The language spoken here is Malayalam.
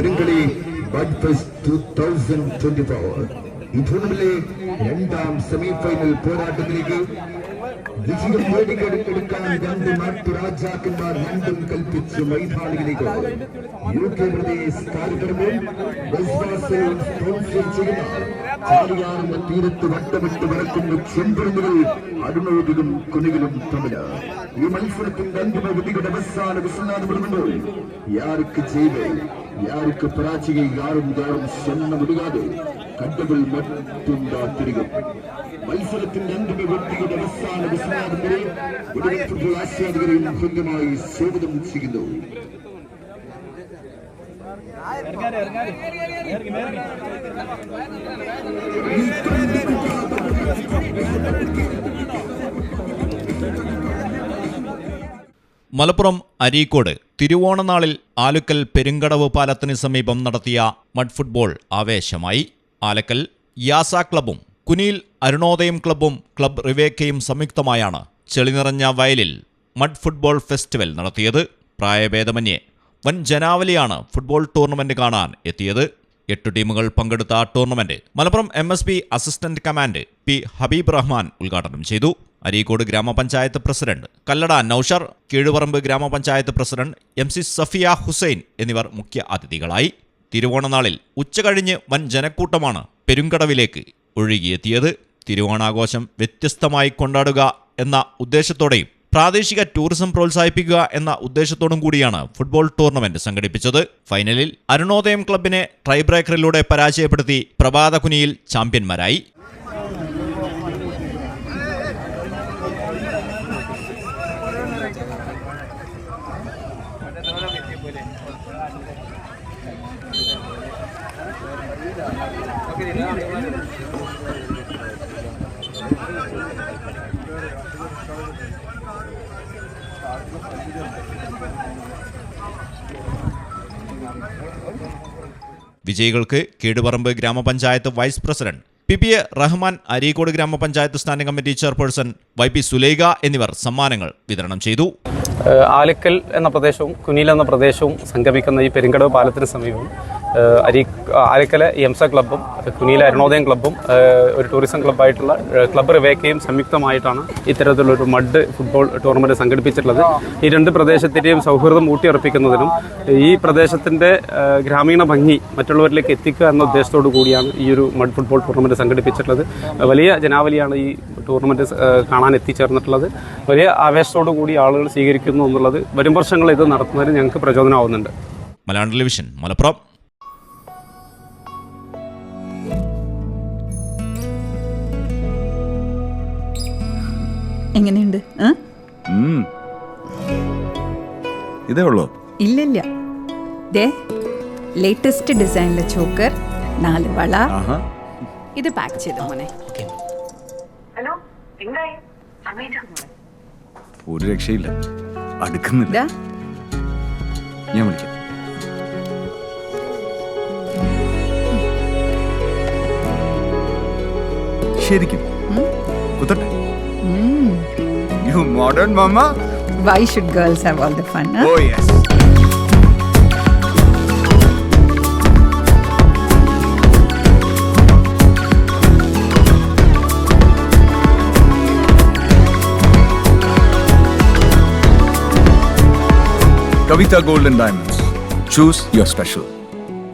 പെരുങ്കളി bud fest two thousand twenty four ഈ ടൂർണമെന്റിലെ രണ്ടാം സെമി ഫൈനൽ പോരാട്ടത്തിലേക്ക് വിജയം നേടിക്കെടുക്കാൻ രണ്ട് നാട്ടു രാജാക്കന്മാർ രണ്ടും കൽപ്പിച്ച് മൈതാനിയിലേക്ക് യു കെ പ്രദേശ് കാര്യക്രമവും ചാലിയാറിന്റെ തീരത്ത് വട്ടമിട്ട് വരക്കുന്ന ചെമ്പറുമുകൾ അരുണോതിലും കുനികളും തമ്മില് ഈ മത്സരത്തിൽ രണ്ടുമ വിധികളുടെ അവസാന വിശ്വനാഥം ഇടുമ്പോൾ യാർക്ക് ചെയ്ത് யாருக்கு பராஜயை யாரும் யாரும் சொன்ன முடியாது கண்டகள் மட்டும் தான் தெரியும் മത്സരത്തിന്റെ അന്തിമ വ്യക്തിയുടെ അവസാന വിശ്വനാഥം വരെ വിടുതൽ ഫുട്ബോൾ ആസ്വാദകരെയും ഹൃദ്യമായി സ്വാഗതം ചെയ്യുന്നു മലപ്പുറം അരീക്കോട് തിരുവോണനാളിൽ ആലുക്കൽ പെരുങ്കടവ് പാലത്തിന് സമീപം നടത്തിയ മഡ് ഫുട്ബോൾ ആവേശമായി. ആലക്കൽ യാസ ക്ലബും കുനിയിൽ അരുണോദയം ക്ലബും ക്ലബ് റിവേക്കയും സംയുക്തമായാണ് ചെളി നിറഞ്ഞ വയലിൽ മഡ് ഫുട്ബോൾ ഫെസ്റ്റിവൽ നടത്തിയത്. പ്രായഭേദമന്യേ വൻ ജനാവലിയാണ് ഫുട്ബോൾ ടൂർണമെന്റ് കാണാൻ എത്തിയത്. എട്ട് ടീമുകൾ പങ്കെടുത്ത tournament Malappuram M assistant command P Habeeb Rahman ഉദ്ഘാടനം ചെയ്തു. അരീക്കോട് ഗ്രാമപഞ്ചായത്ത് പ്രസിഡന്റ് കല്ലട നൌഷർ കീഴുപറമ്പ് ഗ്രാമപഞ്ചായത്ത് president M C Safiya Hussain എന്നിവർ മുഖ്യ അതിഥികളായി. തിരുവോണനാളിൽ ഉച്ചകഴിഞ്ഞ് വൻ ജനക്കൂട്ടമാണ് പെരുങ്കടവിലേക്ക് ഒഴുകിയെത്തിയത്. തിരുവോണാഘോഷം വ്യത്യസ്തമായി കൊണ്ടാടുക എന്ന ഉദ്ദേശത്തോടെയും പ്രാദേശിക ടൂറിസം പ്രോത്സാഹിപ്പിക്കുക എന്ന ഉദ്ദേശത്തോടും കൂടിയാണ് ഫുട്ബോൾ ടൂർണമെന്റ് സംഘടിപ്പിച്ചത്. ഫൈനലിൽ അരുണോദയം ക്ലബിനെ ട്രൈബ്രേക്കറിലൂടെ പരാജയപ്പെടുത്തി പ്രഭാതകുനിയിൽ ചാമ്പ്യന്മാരായി. വിജയികൾക്ക് കീടുപറമ്പ് ഗ്രാമപഞ്ചായത്ത് vice president P P A Rahman Areekode ഗ്രാമപഞ്ചായത്ത് standing committee chairperson Y P Sulaikha എന്നിവർ സമ്മാനങ്ങൾ വിതരണം ചെയ്തു. ആലക്കൽ എന്ന പ്രദേശവും കുനിയിൽ എന്ന പ്രദേശവും സംഗമിക്കുന്ന ഈ പെരുങ്കടവ് പാലത്തിന് സമീപം അരി ആലിക്കലെ എംസ ക്ലബ്ബും കുനിയിലെ അരുണോദയം ക്ലബ്ബും ഒരു ടൂറിസം ക്ലബ്ബായിട്ടുള്ള ക്ലബ്ബ് റിവേക്കയും സംയുക്തമായിട്ടാണ് ഇത്തരത്തിലൊരു മഡ് ഫുട്ബോൾ ടൂർണമെന്റ് സംഘടിപ്പിച്ചിട്ടുള്ളത്. ഈ രണ്ട് പ്രദേശത്തിന്റെയും സൗഹൃദം ഊട്ടിയുറപ്പിക്കുന്നതിനും ഈ പ്രദേശത്തിന്റെ ഗ്രാമീണ ഭംഗി മറ്റുള്ളവരിലേക്ക് എത്തിക്കുക എന്ന ഉദ്ദേശത്തോടു കൂടിയാണ് ഈ ഒരു മഡ് ഫുട്ബോൾ ടൂർണമെന്റ് സംഘടിപ്പിച്ചിട്ടുള്ളത്. വലിയ ജനാവലിയാണ് ഈ ടൂർണമെന്റ് കാണാൻ എത്തിച്ചേർന്നിട്ടുള്ളത്. വലിയ ആവേശത്തോടു കൂടി ആളുകൾ സ്വീകരിക്കുന്നു എന്നുള്ളത് വരും വർഷങ്ങൾ ഇത് നടത്തുന്നതിന് ഞങ്ങൾക്ക് പ്രചോദനമാവുന്നുണ്ട്. മലയാളം ടെലിവിഷൻ മലപ്പുറം. എങ്ങനെയുണ്ട്. ഇതേ ഉള്ളൂ? ഇല്ലില്ല. ദേ ലേറ്റസ്റ്റ് ഡിസൈനിലെ ചോക്കർ നാല് വള. ആഹാ. ഇത് പാക്ക് ചെയ്തു മോനെ? ഹലോ എന്തായി? സമയം ഒരു രക്ഷയില്ല. അടുക്കുന്നില്ല. ഞാൻ വിളിക്കാം. ശരിക്കും. കുത്തട്ടെ. modern, Mama. Why should girls have all the fun? Huh? Oh, yes. Kavita Gold and Diamonds. Choose your special.